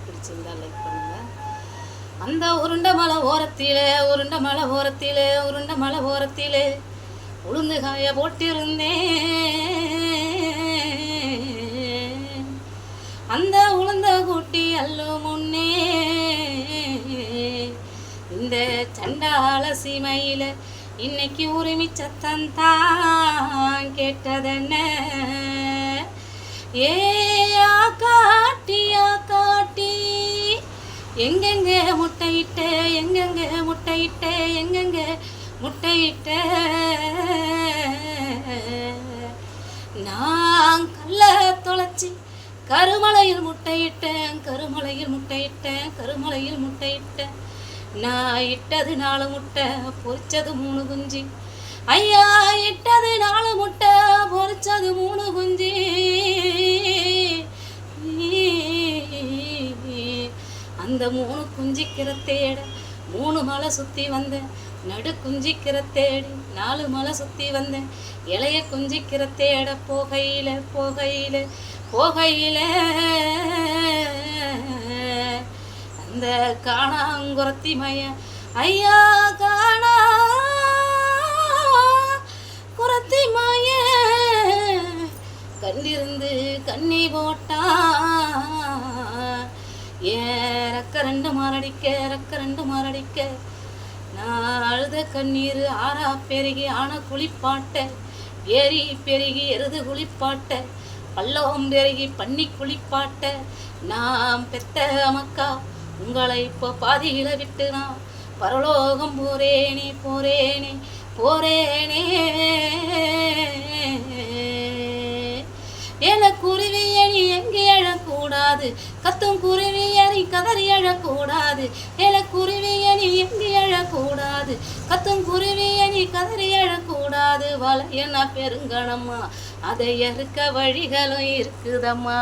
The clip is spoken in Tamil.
பிடிச்சிருந்தா லைக் பண்ணுங்கள் அந்த உருண்டை மலை ஓரத்திலே உருண்டை மலை ஓரத்திலே உருண்டை மலை ஓரத்திலே உளுந்து காய போட்டிருந்தேன். அந்த உளுந்த கூட்டி அல்லும் முன்னே இந்த சண்டால சீமையில இன்னைக்கு உரிமை சத்தம் தான் கேட்டதென்ன? ஏ எங்கெங்க முட்டையிட்டு எங்கெங்க முட்டையிட்டு எங்கெங்க முட்டையிட்ட? நான் கல்ல தொலைச்சி கருமலையில் முட்டையிட்டேன் கருமலையில் முட்டையிட்டேன் கருமலையில் முட்டையிட்டேன். நான் இட்டது நாலு முட்டை பொரிச்சது மூணு குஞ்சு. ஐயா இட்டது நாலு முட்டை பொரிச்சது மூணு குஞ்சு. அந்த மூணு குஞ்சிக்கிற தேட. மூணு மலை சுற்றி வந்தேன் நடு குஞ்சிக்கிற தேடி. நாலு மலை சுற்றி வந்தேன் இளைய குஞ்சிக்கிற தேட. போகையில போகையில போகையில. அந்த காணாங்குரத்தி மைய ஐயா காணா குரத்தி மாய. கண்ணிருந்து கண்ணி போட்டா ஏறக்க ரெக்க ரெண்டு மாரடிக்க ரெக்க ரெண்டு மாரடிக்க. நான் அழுத கண்ணீர் ஆறா பெருகி ஆன குளிப்பாட்ட. ஏரி பெருகி எருது குளிப்பாட்ட. பல்லவம் பெருகி பண்ணி குளிப்பாட்ட. நாம் பெத்த அமக்கா உங்களை இப்போ பாதியில விட்டு நான் பரலோகம் போறேனே போறேனே போறேனே. ஏல குருவி எங்கே கூடாது. கத்தும் குருவி அணி கதறி அழக்கூடாது. ஏல குருவி அணி எங்கி அழக்கூடாது? கத்தும் குருவி அணி கதறி அழக்கூடாது. வலையன பெருங்கணம்மா. அதை எறுக்க வழிகளும் இருக்குதம்மா.